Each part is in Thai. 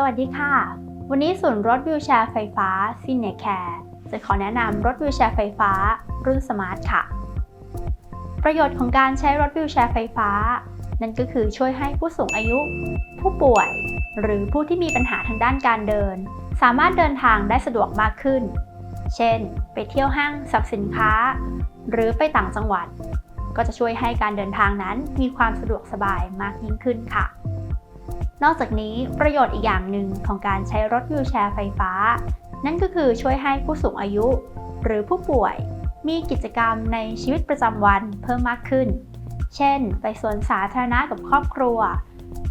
สวัสดีค่ะ วันนี้ศูนย์รถวิวแชร์ไฟฟ้าซินเนแคร์จะขอแนะนำรถวิวแชร์ไฟฟ้า รุ่นสมาร์ทค่ะ ประโยชน์ของการใช้รถวิวแชร์ไฟฟ้า นั่นก็คือช่วยให้ผู้สูงอายุ ผู้ป่วย หรือผู้ที่มีปัญหาทางด้านการเดิน สามารถเดินทางได้สะดวกมากขึ้น เช่น ไปเที่ยวห้างสรรพสินค้า หรือไปต่างจังหวัด ก็จะช่วยให้การเดินทางนั้นมีความสะดวกสบายมากยิ่งขึ้นค่ะ นอกจากนี้ประโยชน์อีกอย่างหนึ่งของการใช้รถวิวแชร์ไฟฟ้า นั่นก็คือช่วยให้ผู้สูงอายุ หรือผู้ป่วย มีกิจกรรมในชีวิตประจำวันเพิ่มมากขึ้น เช่น ไปสวนสาธารณะกับครอบครัว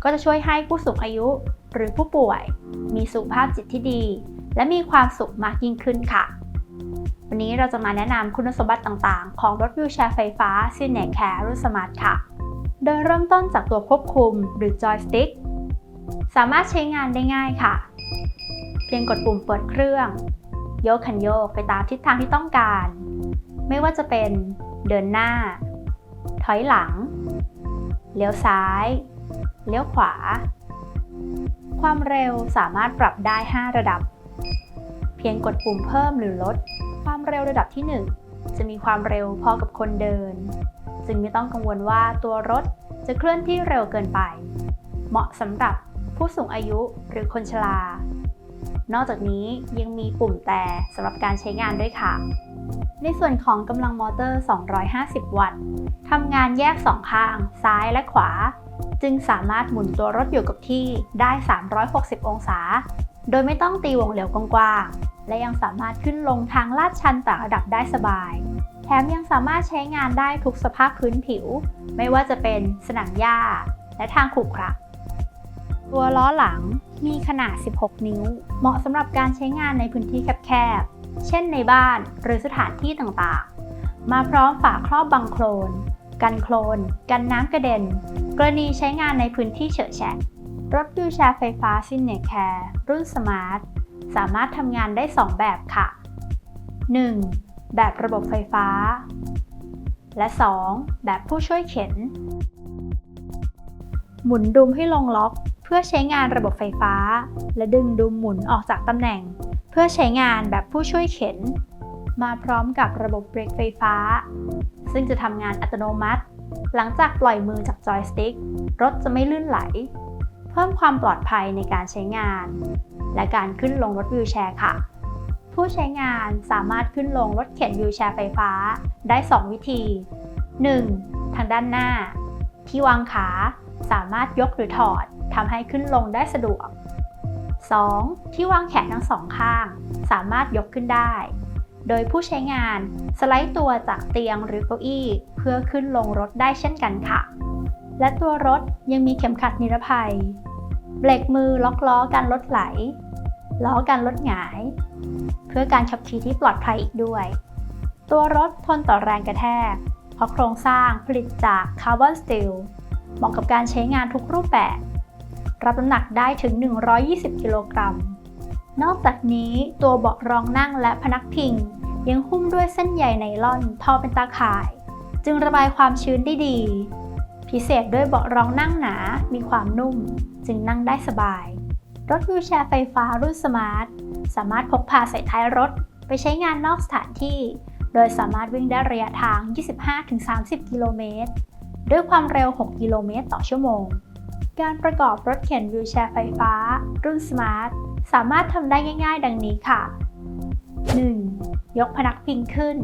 ก็จะช่วยให้ผู้สูงอายุหรือผู้ป่วย มีสุขภาพจิตที่ดี และมีความสุขมากยิ่งขึ้นค่ะ วันนี้เราจะมาแนะนำคุณสมบัติต่างๆ ของรถวิวแชร์ไฟฟ้า c i n e c a r e รุ่นสมาร์ทค่ะ โดยเริ่มต้นจากตัวควบคุมหรือจอยสติ๊ก สามารถใช้งานได้ง่ายค่ะ เพียงกดปุ่มเปิดเครื่อง โยกคันโยกไปตามทิศทางที่ต้องการ ไม่ว่าจะเป็นเดินหน้า ถอยหลัง เลี้ยวซ้าย เลี้ยวขวา ความเร็วสามารถปรับได้ 5 ระดับ เพียงกดปุ่มเพิ่มหรือลด ความเร็วระดับที่ 1 จะมีความเร็วพอกับคนเดิน จึงไม่ต้องกังวลว่าตัวรถจะเคลื่อนที่เร็วเกินไป เหมาะสำหรับ ผู้สูงอายุหรือคนชรา นอกจากนี้ยังมีปุ่มแต่สำหรับการใช้งานด้วยค่ะ ในส่วนของกำลังมอเตอร์ 250 วัตต์ทำงานแยกสองข้าง ซ้ายและขวา จึงสามารถหมุนตัวรถอยู่กับที่ได้ 360 องศา โดยไม่ต้องตีวงเหลวกว้างๆ และยังสามารถขึ้นลงทางลาดชันต่างระดับได้สบาย แถมยังสามารถใช้งานได้ทุกสภาพพื้นผิว ไม่ว่าจะเป็นสนามหญ้า และทางขรุขระ ตัวล้อหลังมีขนาด 16 นิ้ว เหมาะสำหรับการใช้งานในพื้นที่แคบๆ เช่นในบ้านหรือสถานที่ต่างๆ มาพร้อมฝาครอบบังโคลน กันโคลน กันน้ำกระเด็น กรณีใช้งานในพื้นที่เฉอะแฉะ รถวิวแชร์ไฟฟ้าซินเนแคร์รุ่นสมาร์ท สามารถทำงานได้ 2 แบบค่ะ 1. แบบระบบไฟฟ้า และ 2. แบบผู้ช่วยเข็น หมุนดุมให้ลงล็อก เพื่อใช้งานระบบไฟฟ้า และดึงดุมหมุนออกจากตำแหน่ง เพื่อใช้งานแบบผู้ช่วยเข็น มาพร้อมกับระบบเบรกไฟฟ้า ซึ่งจะทำงานอัตโนมัติ หลังจากปล่อยมือจากจอยสติ๊กรถจะไม่ลื่นไหล เพิ่มความปลอดภัยในการใช้งาน และการขึ้นลงรถวิวแชร์ค่ะผู้ใช้งานสามารถขึ้นลงรถเข็นวิวแชร์ไฟฟ้าได้ 2 วิธี 1. ทางด้านหน้า ที่วางขาสามารถยกหรือถอด ทำให้ขึ้นลงได้สะดวก 2. ที่วางแขนทั้งสองข้าง สามารถยกขึ้นได้ โดยผู้ใช้งานสไลด์ตัวจากเตียงหรือเก้าอี้ เพื่อขึ้นลงรถได้เช่นกันค่ะ และตัวรถยังมีเข็มขัดนิรภัย เบรกมือล็อกล้อกันรถไหล ล้อกันรถหงาย เพื่อการขับขี่ที่ปลอดภัยอีกด้วย ตัวรถทนต่อแรงกระแทก เพราะโครงสร้างผลิตจากคาร์บอนสตีลเหมาะกับการใช้งานทุกรูปแบบ รับน้ำหนักได้ถึง 120 กิโลกรัม นอกจากนี้ตัวเบาะรองนั่งและพนักพิง ยังหุ้มด้วยเส้นใยไนล่อนทอเป็นตาข่าย จึงระบายความชื้นได้ดี พิเศษด้วยเบาะรองนั่งหนา มีความนุ่ม จึงนั่งได้สบาย รถวิวแชร์ไฟฟ้ารุ่นสมาร์ท สามารถพกพาใส่ท้ายรถไปใช้งานนอกสถานที่ โดยสามารถวิ่งได้ระยะทาง 25-30 กิโลเมตร ด้วยความเร็ว 6 กิโลเมตรต่อชั่วโมง การประกอบรถเข็นวิวแชร์ไฟฟ้า รุ่นสมาร์ทสามารถทำได้ง่าย ๆ ดังนี้ค่ะ 1. ยกพนักพิงขึ้น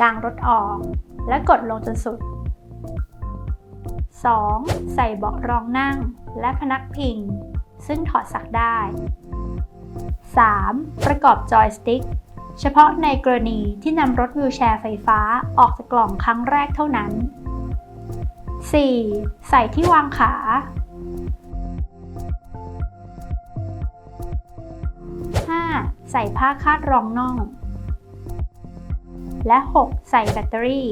กางรถออก และกดลงจนสุด 2. ใส่เบาะรองนั่งและพนักพิง ซึ่งถอดสักได้ 3. ประกอบจอยสติ๊กเฉพาะในกรณีที่นำรถวิวแชร์ไฟฟ้าออกจากกล่องครั้งแรกเท่านั้น 4. ใส่ที่วางขา ใส่ผ้าคาดรองน่อง และ 6 ใส่แบตเตอรี่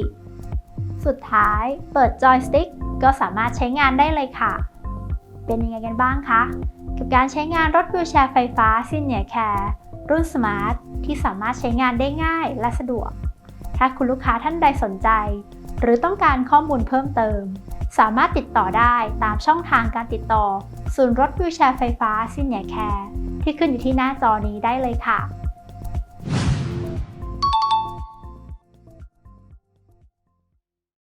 สุดท้ายเปิดจอยสติ๊กก็สามารถใช้งานได้เลยค่ะ เป็นยังไงกันบ้างคะ กับการใช้งานรถวิวแชร์ไฟฟ้าซินเนียแคร์รุ่นสมาร์ทที่สามารถใช้งานได้ง่ายและสะดวก ถ้าคุณลูกค้าท่านใดสนใจ หรือต้องการข้อมูลเพิ่มเติม สามารถติดต่อได้ตามช่องทางการติดต่อ ศูนย์รถวิวแชร์ไฟฟ้าซินเนียแคร์ ที่ขึ้นอยู่ที่หน้าจอนี้ได้เลยค่ะ